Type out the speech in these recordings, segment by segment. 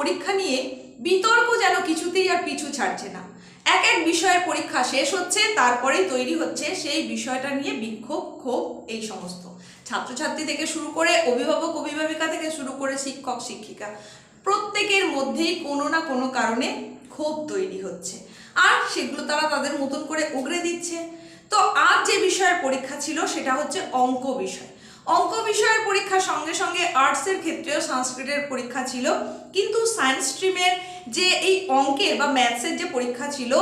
পরীক্ষা নিয়ে বিতর্ক যেন কিছুতেই আর পিছু ছাড়ছে না। এক এক বিষয়ের পরীক্ষা শেষ হচ্ছে, তারপরেই তৈরি হচ্ছে সেই বিষয়টা নিয়ে বিক্ষোভ, ক্ষোভ, এই সমস্ত। ছাত্রছাত্রী থেকে শুরু করে অভিভাবক, অভিভাবিকা থেকে শুরু করে শিক্ষক, শিক্ষিকা, প্রত্যেকের মধ্যেই কোনো না কোনো কারণে ক্ষোভ তৈরি হচ্ছে। আর সেগুলো তারা তাদের মতন করে উগরে দিচ্ছে। তো আজ যে বিষয়ের পরীক্ষা ছিল, সেটা হচ্ছে অঙ্ক বিষয়। অঙ্ক বিষয়ের পরীক্ষার সঙ্গে সঙ্গে আর্টসের ক্ষেত্রেও সংস্কৃতের পরীক্ষা ছিল। কিন্তু সায়েন্স স্ট্রিমের যে এই অঙ্কের বা ম্যাথসের যে পরীক্ষা ছিল,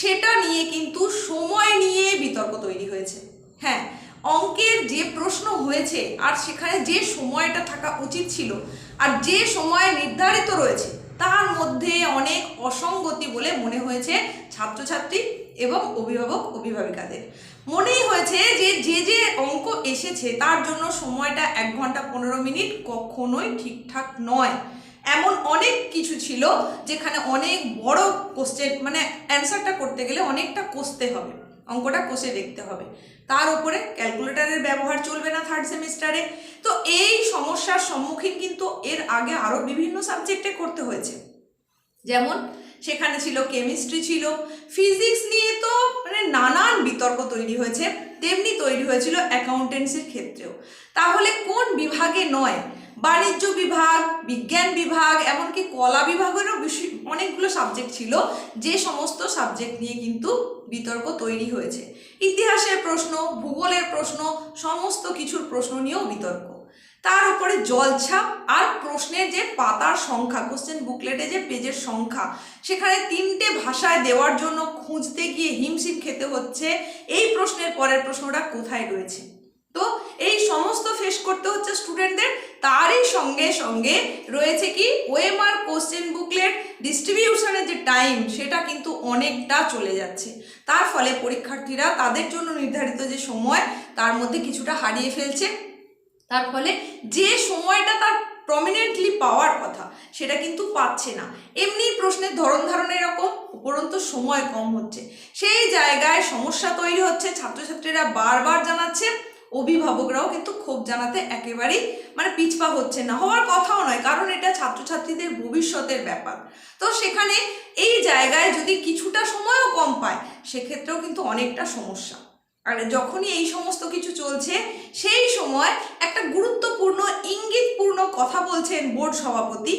সেটা নিয়ে কিন্তু সময় নিয়ে বিতর্ক তৈরি হয়েছে। হ্যাঁ অঙ্কের যে প্রশ্ন হয়েছে আর সেখানে যে সময়টা থাকা উচিত ছিল আর যে সময় নির্ধারিত রয়েছে, তার মধ্যে অনেক অসঙ্গতি বলে মনে হয়েছে ছাত্রছাত্রী। এবং অভিভাবক, অভিভাবিকাদের। মনেই হয়েছে যে যে যে অঙ্ক এসেছে, তার জন্য সময়টা এক ঘণ্টা পনেরো মিনিট কখনোই ঠিকঠাক নয়। এমন অনেক কিছু ছিল যেখানে অনেক বড় কোশ্চেন মানে অ্যান্সারটা করতে গেলে অনেকটা কষতে হবে, অঙ্কটা কষে দেখতে হবে। তার উপরে ক্যালকুলেটরের ব্যবহার চলবে না থার্ড সেমিস্টারে তো এই সমস্যার সম্মুখীন কিন্তু এর আগে আরও বিভিন্ন সাবজেক্টে করতে হয়েছে। যেমন সেখানে ছিল কেমিস্ট্রি ছিল। ফিজিক্স নিয়ে তো মানে নানান বিতর্ক তৈরি হয়েছে, তেমনি তৈরি হয়েছিল অ্যাকাউন্টেন্সির ক্ষেত্রেও। তাহলে কোন বিভাগে নয়? বাণিজ্য বিভাগ, বিজ্ঞান বিভাগ, এমনকি কলা বিভাগেরও অনেকগুলো সাবজেক্ট ছিল, যে সমস্ত সাবজেক্ট নিয়ে কিন্তু বিতর্ক তৈরি হয়েছে। ইতিহাসের প্রশ্ন, ভূগোলের প্রশ্ন, সমস্ত কিছুর প্রশ্ন নিয়েও বিতর্ক। তার উপরে জলছাপ আর প্রশ্নের যে পাতার সংখ্যা কোশ্চেন বুকলেটে যে পেজের সংখ্যা, সেখানে তিনটে ভাষায় দেওয়ার জন্য খুঁজতে গিয়ে হিমশিম খেতে হচ্ছে। এই প্রশ্নের পরের প্রশ্নটা কোথায় রয়েছে? তো এই সমস্ত ফেস করতে হচ্ছে স্টুডেন্টদের তারই সঙ্গে সঙ্গে রয়েছে কি? ওয়েমার কোশ্চেন বুকলেট ডিস্ট্রিবিউশনের যে টাইম সেটা কিন্তু অনেকটা চলে যাচ্ছে। তার ফলে পরীক্ষার্থীরা তাদের জন্য নির্ধারিত যে সময়, তার মধ্যে কিছুটা হারিয়ে ফেলছে। তার ফলে যে সময়টা তার প্রমিনেন্টলি পাওয়ার কথা, সেটা কিন্তু পাচ্ছে না। এমনি প্রশ্নের ধরন ধারণ এরকম, উপরন্ত সময় কম হচ্ছে। সেই জায়গায় সমস্যা তৈরি হচ্ছে, ছাত্রছাত্রীরা বারবার জানাচ্ছে, অভিভাবকরাও কিন্তু ক্ষোভ জানাতে একেবারেই মানে পিছপা হচ্ছে না। হওয়ার কথাও নয়, কারণ এটা ছাত্রছাত্রীদের ভবিষ্যতের ব্যাপার। তো সেখানে এই জায়গায় যদি কিছুটা সময়ও কম পায়, সেক্ষেত্রেও কিন্তু অনেকটা সমস্যা। আর যখনই এই সমস্ত কিছু চলছে, সেই সময় একটা গুরুত্বপূর্ণ, ইঙ্গিতপূর্ণ কথা বলছেন বোর্ড সভাপতি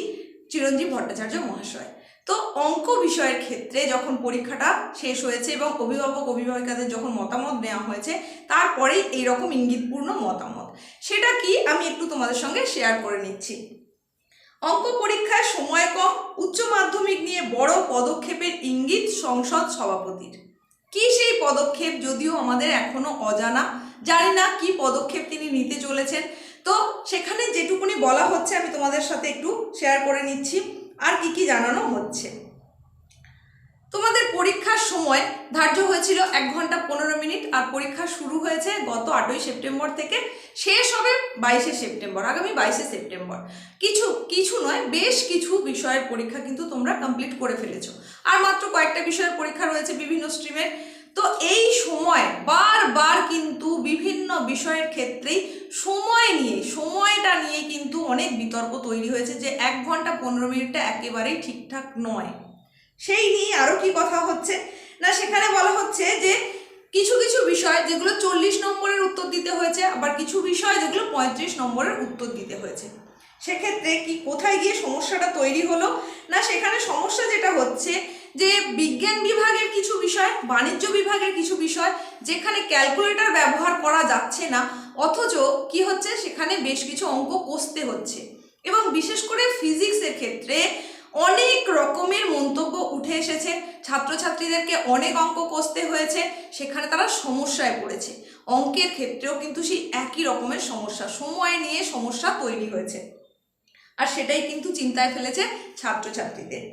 চিরঞ্জীব ভট্টাচার্য মহাশয়। তো অঙ্ক বিষয়ের ক্ষেত্রে যখন পরীক্ষাটা শেষ হয়েছে এবং অভিভাবক, অভিভাবিকাদের যখন মতামত নেওয়া হয়েছে, তারপরেই এইরকম ইঙ্গিতপূর্ণ মতামত। সেটা কি? আমি একটু তোমাদের সঙ্গে শেয়ার করে নিচ্ছি। অঙ্ক পরীক্ষায় সময় কম, উচ্চ মাধ্যমিক নিয়ে বড় পদক্ষেপের ইঙ্গিত সংসদ সভাপতির। কি সেই পদক্ষেপ যদিও আমাদের এখনও অজানা, জানি না কি পদক্ষেপ তিনি নিতে চলেছেন। তো সেখানে যেটুকুনি বলা হচ্ছে, আমি তোমাদের সাথে একটু শেয়ার করে নিচ্ছি। আর কি কি জানানো হচ্ছে? তোমাদের পরীক্ষার সময় ধার্য হয়েছিল এক ঘণ্টা পনেরো মিনিট আর পরীক্ষা শুরু হয়েছে গত আটই সেপ্টেম্বর থেকে। শেষ হবে বাইশে সেপ্টেম্বর, আগামী বাইশে সেপ্টেম্বর। কিছু কিছু নয়, বেশ কিছু বিষয়ের পরীক্ষা কিন্তু তোমরা কমপ্লিট করে ফেলেছো। আর মাত্র কয়েকটা বিষয়ের পরীক্ষা রয়েছে বিভিন্ন স্ট্রিমের তো এই সময় বারবার কিন্তু বিভিন্ন বিষয়ের ক্ষেত্রেই সময় নিয়ে, সময়টা নিয়ে কিন্তু অনেক বিতর্ক তৈরি হয়েছে যে এক ঘণ্টা পনেরো মিনিটটা একেবারেই ঠিকঠাক নয়। সেই নিয়ে আরও কি কথা হচ্ছে? না, সেখানে বলা হচ্ছে যে কিছু কিছু বিষয় যেগুলো চল্লিশ নম্বরের উত্তর দিতে হয়েছে, আবার কিছু বিষয় যেগুলো পঁয়ত্রিশ নম্বরের উত্তর দিতে হয়েছে। সেক্ষেত্রে কি কোথায় গিয়ে সমস্যাটা তৈরি হলো? না, সেখানে সমস্যা যেটা হচ্ছে যে বিজ্ঞান বিভাগের কিছু বিষয়, বাণিজ্য বিভাগের কিছু বিষয় যেখানে ক্যালকুলেটর ব্যবহার করা যাচ্ছে না, অথচ কি হচ্ছে? সেখানে বেশ কিছু অঙ্ক কষতে হচ্ছে। এবং বিশেষ করে ফিজিক্সের ক্ষেত্রে অনেক রকমের মন্তব্য উঠে এসেছে। ছাত্রছাত্রীদেরকে অনেক অঙ্ক কষতে হয়েছে, সেখানে তারা সমস্যায় পড়েছে। অঙ্কের ক্ষেত্রেও কিন্তু সেই একই রকমের সমস্যা, সময় নিয়ে সমস্যা তৈরি হয়েছে। আর সেটাই কিন্তু চিন্তায় ফেলেছে ছাত্রছাত্রীদের।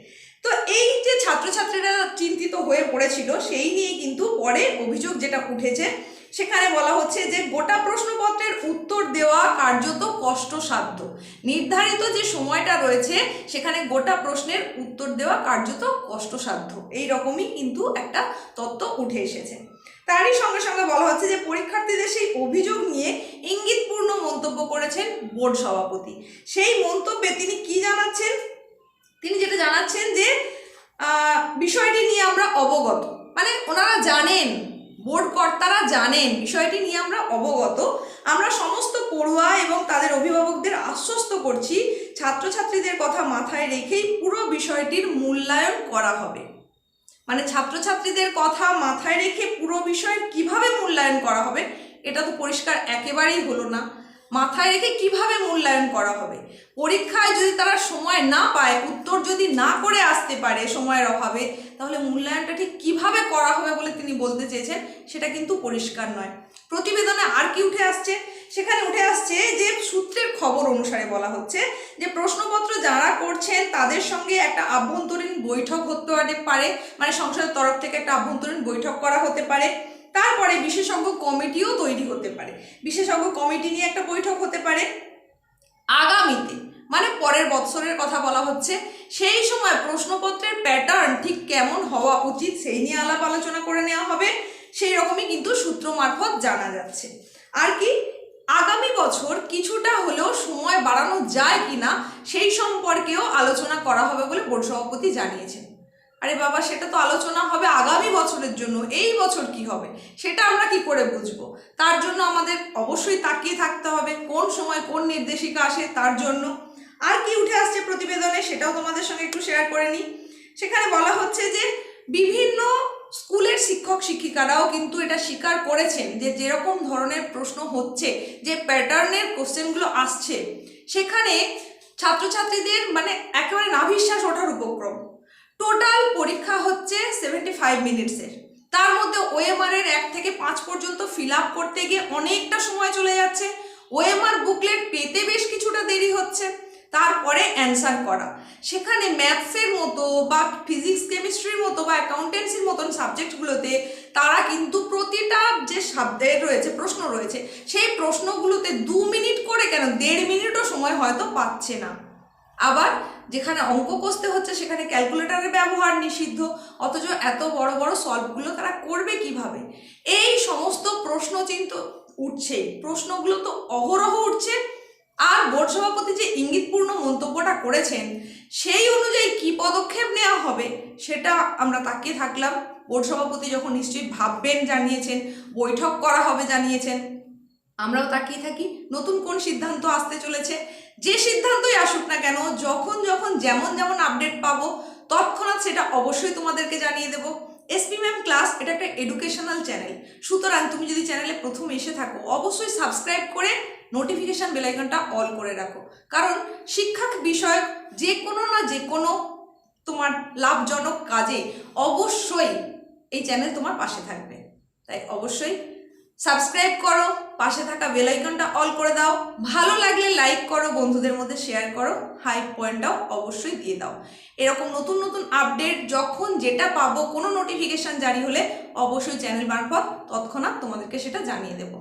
তো এই যে ছাত্রছাত্রীরা চিন্তিত হয়ে পড়েছিল, সেই নিয়ে কিন্তু পরে অভিযোগ যেটা উঠেছে সেখানে বলা হচ্ছে যে গোটা প্রশ্নপত্রের উত্তর দেওয়া কার্যত কষ্টসাধ্য। নির্ধারিত যে সময়টা রয়েছে, সেখানে গোটা প্রশ্নের উত্তর দেওয়া কার্যত কষ্টসাধ্য। এই রকমই কিন্তু একটা তত্ত্ব উঠে এসেছে। তারই সঙ্গে সঙ্গে বলা হচ্ছে যে পরীক্ষার্থীদের সেই অভিযোগ নিয়ে ইঙ্গিতপূর্ণ মন্তব্য করেছেন বোর্ড সভাপতি। সেই মন্তব্যে তিনি কি জানাচ্ছেন? তিনি যেটা জানাচ্ছেন যে বিষয়টি নিয়ে আমরা অবগত। মানে ওনারা জানেন বোর্ড কর্তারা জানেন। বিষয়টি নিয়ে আমরা অবগত। আমরা সমস্ত পড়ুয়া এবং তাদের অভিভাবকদের আশ্বস্ত করছি, ছাত্রছাত্রীদের কথা মাথায় রেখেই পুরো বিষয়টির মূল্যায়ন করা হবে। মানে ছাত্রছাত্রীদের কথা মাথায় রেখে পুরো বিষয় কীভাবে মূল্যায়ন করা হবে, এটা তো পরিষ্কার একেবারেই হলো না। মাথায় রেখে কীভাবে মূল্যায়ন করা হবে? পরীক্ষায় যদি তারা সময় না পায়, উত্তর যদি না করে আসতে পারে সময়ের অভাবে, তাহলে মূল্যায়নটা ঠিক কীভাবে করা হবে বলে তিনি বলতে চেয়েছেন, সেটা কিন্তু পরিষ্কার নয়। প্রতিবেদনে আর কি উঠে আসছে? সেখানে উঠে আসছে যে সূত্রের খবর অনুসারে বলা হচ্ছে যে প্রশ্নপত্র যারা করছেন, তাদের সঙ্গে একটা আভ্যন্তরীণ বৈঠক হতে পারে মানে সংসদের তরফ থেকে একটা আভ্যন্তরীণ বৈঠক করা হতে পারে। তারপরে বিশেষজ্ঞ কমিটিও তৈরি হতে পারে। বিশেষজ্ঞ কমিটি নিয়ে একটা বৈঠক হতে পারে। আগামীতে মানে পরের বৎসরের কথা বলা হচ্ছে, সেই সময় প্রশ্নপত্রের প্যাটার্ন ঠিক কেমন হওয়া উচিত সেই নিয়ে আলাপ আলোচনা করে নেওয়া হবে। সেই রকমই কিন্তু সূত্র মারফত জানা যাচ্ছে। আর কি, আগামী বছর কিছুটা হলেও সময় বাড়ানো যায় কিনা সেই সম্পর্কেও আলোচনা করা হবে বলে বোর্ড সভাপতি জানিয়েছেন। আরে বাবা, সেটা তো আলোচনা হবে আগামী বছরের জন্য এই বছর কি হবে, সেটা আমরা কি করে বুঝব? তার জন্য আমাদের অবশ্যই তাকিয়ে থাকতে হবে, কোন সময় কোন নির্দেশিকা আসে তার জন্য। আর কি উঠে আসছে প্রতিবেদনে সেটাও তোমাদের সঙ্গে একটু শেয়ার করে নিই। সেখানে বলা হচ্ছে যে, বিভিন্ন স্কুলের শিক্ষক শিক্ষিকারাও কিন্তু এটা স্বীকার করেছেন যে, যেরকম ধরনের প্রশ্ন হচ্ছে, যে প্যাটার্নের কোশ্চেনগুলো আসছে, সেখানে ছাত্রছাত্রীদের মানে একেবারে নাভিশ্বাস ওঠার উপক্রম। টোটাল পরীক্ষা হচ্ছে সেভেন্টি ফাইভ মিনিটসের তার মধ্যে ওএমআর এর এক থেকে পাঁচ পর্যন্ত ফিল আপ করতে গিয়ে অনেকটা সময় চলে যাচ্ছে। ওএমআর বুকলেট পেতে বেশ কিছুটা দেরি হচ্ছে। তারপরে অ্যান্সার করা। সেখানে ম্যাথসের মতো বা ফিজিক্স কেমিস্ট্রির মতো বা অ্যাকাউন্টেন্সির মতন সাবজেক্টগুলোতে তারা কিন্তু প্রতিটা যে শব্দের রয়েছে, প্রশ্ন রয়েছে, সেই প্রশ্নগুলোতে দু মিনিট করে কেন, দেড় মিনিটও সময় হয়তো পাচ্ছে না। আবার যেখানে অঙ্ক কষতে হচ্ছে, সেখানে ক্যালকুলেটরের ব্যবহার নিষিদ্ধ, অথচ এত বড় বড় সলভগুলো তারা করবে কীভাবে? এই সমস্ত প্রশ্ন চিন্তা উঠছে। প্রশ্নগুলো তো অহরহ উঠছে। আর বোর্ড সভাপতি যে ইঙ্গিতপূর্ণ মন্তব্যটা করেছেন, সেই অনুযায়ী কি পদক্ষেপ নেওয়া হবে, সেটা আমরা তাকিয়ে থাকলাম। বোর্ড সভাপতি যখন নিশ্চয়ই ভাববেন জানিয়েছেন, বৈঠক করা হবে জানিয়েছেন, আমরাও তাকিয়ে থাকি। নতুন কোন সিদ্ধান্ত আসতে চলেছে যে সিদ্ধান্তই আসুক না কেন, যখন যখন যেমন যেমন আপডেট পাবো, তৎক্ষণাৎ সেটা অবশ্যই তোমাদেরকে জানিয়ে দেবো। এসপি ম্যাম ক্লাস এটা একটা এডুকেশনাল চ্যানেল সুতরাং তুমি যদি চ্যানেলে প্রথম এসে থাকো, অবশ্যই সাবস্ক্রাইব করে নোটিফিকেশান বেলাইকনটা অল করে রাখো। কারণ শিক্ষা বিষয়ক যে কোনো না যে কোনো তোমার লাভজনক কাজে অবশ্যই এই চ্যানেল তোমার পাশে থাকবে। তাই অবশ্যই সাবস্ক্রাইব করো, পাশে থাকা বেলাইকনটা অল করে দাও। ভালো লাগলে লাইক করো, বন্ধুদের মধ্যে শেয়ার করো হাই পয়েন্টটাও অবশ্যই দিয়ে দাও। এরকম নতুন নতুন আপডেট যখন যেটা পাবো, কোনো নোটিফিকেশান জারি হলে অবশ্যই চ্যানেল মারফত তৎক্ষণাৎ তোমাদেরকে সেটা জানিয়ে দেবো।